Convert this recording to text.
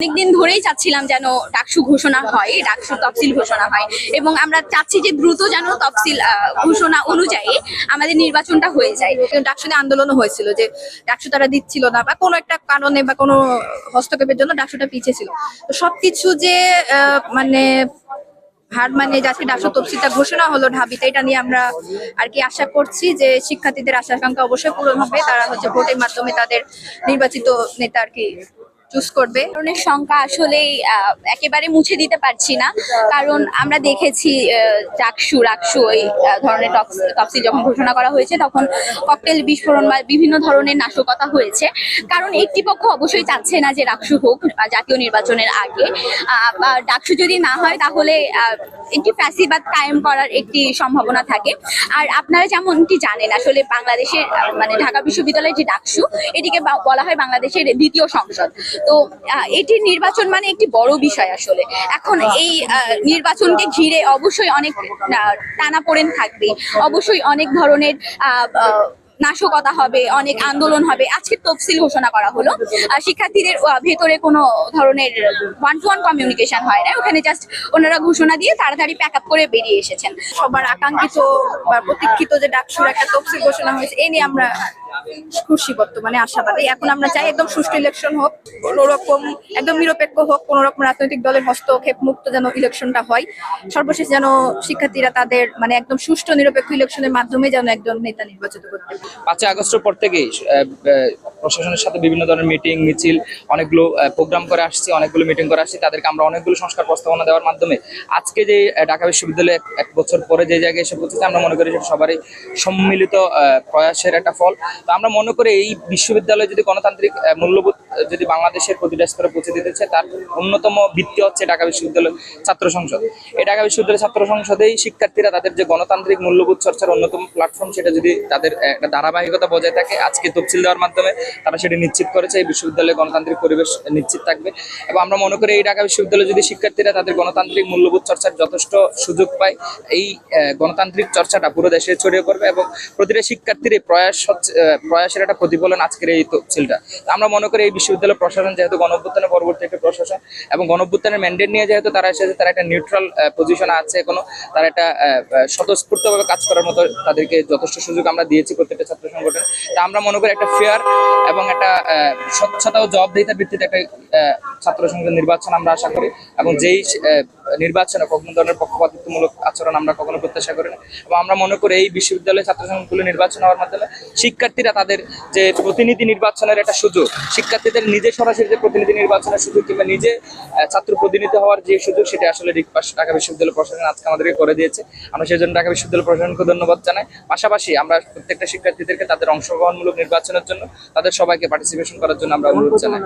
অনেকদিন ধরেই চাচ্ছিলাম যেন ডাকসু ঘোষণা হয়, ডাকসু তফসিল ঘোষণা হয় এবং আমরা চাচ্ছি যে দ্রুত যেন তফসিল ঘোষণা অনুযায়ী আমাদের নির্বাচনটা হয়ে যায়। ডাকসুনে আন্দোলনও হয়েছিল যে ডাকসু তারা দিচ্ছিল না বা কোনো একটা কারণে বা কোনো হস্তক্ষেপের জন্য ডাকসুটা পিছিয়ে ছিল। তো সবকিছু যে মানে হার মানে যাচ্ছে ডাকসু তফসিলটা ঘোষণা হলো ঢাবিতে, এটা নিয়ে আমরা আর কি আশা করছি যে শিক্ষার্থীদের আশা আকাঙ্ক্ষা অবশ্যই পূরণ হবে। তারা হচ্ছে ভোটের মাধ্যমে তাদের নির্বাচিত নেতা আর কি চুজ করবে। ধরনের সংখ্যা আসলেই একেবারে মুছে দিতে পারছি না। কারণ আমরা দেখেছি ডাকসু রাকসু ওই ধরনের টক্স- যখন ঘোষণা করা হয়েছে, তখন ককটেল বিস্ফোরণ বা বিভিন্ন ধরনের নাশকতা হয়েছে। কারণ একটি পক্ষ অবশ্যই চাচ্ছে না যে রাকসু হোক জাতীয় নির্বাচনের আগে। বা ডাকসু যদি না হয়, তাহলে একটি ফ্যাসিবাদ কায়েম করার একটি সম্ভাবনা থাকে। আর আপনারা যেমনটি জানেন, আসলে বাংলাদেশের মানে ঢাকা বিশ্ববিদ্যালয়ের যে ডাকসু এটিকে বলা হয় বাংলাদেশের দ্বিতীয় সংসদ। তো এটির নির্বাচন মানে একটি বড় বিষয় আসলে। এখন এই নির্বাচনকে ঘিরে অবশ্যই অনেক টানা পড়েন থাকবে। অবশ্যই অনেক ধরনের নাশকতা হবে, অনেক আন্দোলন হবে। আজকে তফসিল ঘোষণা করা হলো। শিক্ষার্থীদের ভেতরে কোনো ধরনের ওয়ান টু ওয়ান কমিউনিকেশন হয় না। ওখানে জাস্ট ওনারা ঘোষণা দিয়ে তাড়াতাড়ি প্যাক আপ করে বেরিয়ে এসেছেন। সবার আকাঙ্ক্ষিত বা প্রতীক্ষিত যে ডাকসুর একটা তফসিল ঘোষণা হয়েছে, এ নিয়ে আমরা খুশি বর্তমানে, আশাবাদী। এখন আমরা চাই একদম সুষ্ঠু ইলেকশন হোক, কোনো রকম একদম নিরপেক্ষ হোক, কোনো রকম রাজনৈতিক দলের হস্তক্ষেপ মুক্ত যেন ইলেকশনটা হয়। সর্বশেষ যেন শিক্ষার্থীরা তাদের মানে একদম সুষ্ঠু নিরপেক্ষ ইলেকশনের মাধ্যমে যেন একজন নেতা নির্বাচিত করতে পাঁচই আগস্টের পর থেকেই প্রশাসনের সাথে বিভিন্ন ধরনের মিটিং মিছিল, অনেকগুলো প্রোগ্রাম করে আসছি, অনেকগুলো মিটিং করে আসছি। তাদেরকে আমরা অনেকগুলো সংস্কার প্রস্তাবনা দেওয়ার মাধ্যমে আজকে যে ঢাকা বিশ্ববিদ্যালয়ে এক- বছর পরে যে জায়গায় এসে পৌঁছেছে, আমরা মনে করি সবারই সম্মিলিত প্রয়াসের একটা ফল। তো আমরা মনে করি এই বিশ্ববিদ্যালয়ে যদি গণতান্ত্রিক মূল্যবোধ যদি বাংলাদেশের প্রতিটা স্তরে পৌঁছে দিতে চায়, তার অন্যতম ভিত্তি হচ্ছে ঢাকা বিশ্ববিদ্যালয় ছাত্র সংসদ। এই ঢাকা বিশ্ববিদ্যালয় ছাত্র সংসদেই শিক্ষার্থীরা তাদের যে গণতান্ত্রিক মূল্যবোধ চর্চার অন্যতম প্ল্যাটফর্ম সেটা যদি তাদের একটা ধারাবাহিকতা বজায় থাকে, আজকে তফসিল দেওয়ার মাধ্যমে তারা সেটি নিশ্চিত করেছে, এই বিশ্ববিদ্যালয়ে গণতান্ত্রিক পরিবেশ নিশ্চিত থাকবে। এবং আমরা মনে করি এই ঢাকা বিশ্ববিদ্যালয়ে যদি শিক্ষার্থীরা তাদের গণতান্ত্রিক মূল্যবোধ চর্চার যথেষ্ট সুযোগ পায়, এই গণতান্ত্রিক চর্চাটা পুরো দেশে ছড়িয়ে পড়বে এবং প্রতিটা শিক্ষার্থীর প্রয়াস হচ্ছে প্রয়াসের একটা প্রতিফলন আজকের এই তফসিলটা। আমরা মনে করি এই বিশ্ববিদ্যালয় প্রশাসন যেহেতু গণঅভ্যুত্থানের পরবর্তী একটা প্রশাসন এবং গণঅভ্যুত্থানের ম্যান্ডেট নিয়ে যেহেতু তারা এসেছে, তারা একটা নিউট্রাল পজিশন আছে কোনো তারা একটা স্বতঃস্ফূর্তভাবে কাজ করার মতো তাদেরকে যথেষ্ট সুযোগ আমরা দিয়েছি প্রত্যেকটা ছাত্র সংগঠন। তা আমরা মনে করি একটা ফেয়ার এবং একটা স্বচ্ছতা ও জবাবদিহিতার ভিত্তিতে একটা ছাত্র সংসদ নির্বাচন আমরা আশা করি এবং যেই নির্বাচনে কোনো ধরনের পক্ষপাতিত্বমূলক আচরণ আমরা কখনো প্রত্যাশা করি না। এবং আমরা মনে করি এই বিশ্ববিদ্যালয়ে ছাত্র সংসদগুলো নির্বাচন হওয়ার মাধ্যমে শিক্ষার্থীরা তাদের যে প্রতিনিধি নির্বাচনের একটা সুযোগ, শিক্ষার্থীদের নিজে সরাসরি যে প্রতিনিধি নির্বাচনের সুযোগ কিংবা নিজে ছাত্র প্রতিনিধি হওয়ার যে সুযোগ, সেটা আসলে রিকপাস ঢাকা বিশ্ববিদ্যালয় প্রশাসন আজকে আমাদেরকে করে দিয়েছে। আমরা সেই জন্য ঢাকা বিশ্ববিদ্যালয় প্রশাসনকে ধন্যবাদ জানাই। পাশাপাশি আমরা প্রত্যেকটা শিক্ষার্থীদেরকে তাদের অংশগ্রহণমূলক নির্বাচনের জন্য তাদের সবাইকে পার্টিসিপেশন করার জন্য আমরা অনুরোধ জানাই।